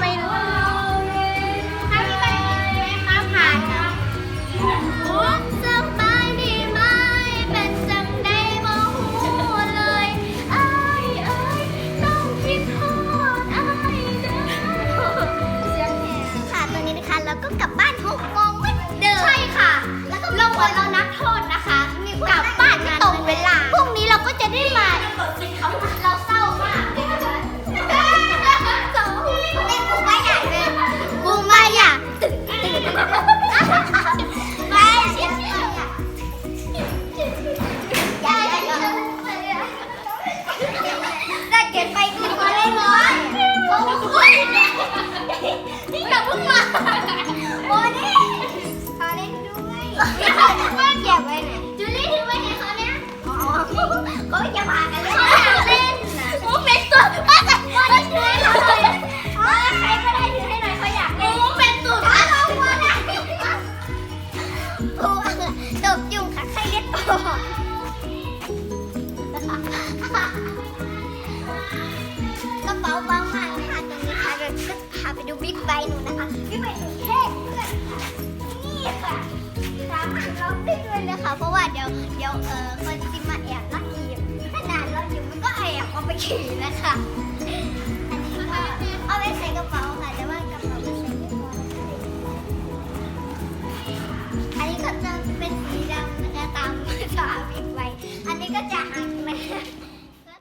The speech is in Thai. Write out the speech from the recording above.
ไม่รู้ เพิ่งมาโอ้นี่ขอเล่นด้วยอย่าไปไหนจูลี่ถือไปไหนเขาเนี่ยอ๋อก็จะมากันเลยเล่นนะโอ้เป็นตัวมาจากมาจากถือเราเลยใครก็ได้ถือให้หน่อยเขาอยากเล่นโอ้เป็นตัวถ้าเราหัวได้โอ้ตบจุ่มค่ะใครเล่นต่อกระเป๋าบางมาก ไปดูบิ๊กไบค์หนูนะคะบิ๊กไบค์หนูเท่เพื่อนค่ะนี่ค่ะสามารถร้องได้ด้วยเลยค่ะเพราะว่าเดี๋ยวเดี๋ยวเออคนที่มาแอบลักขี่ขนาดเราอยู่มันก็แอบเอาไปขี่นะคะ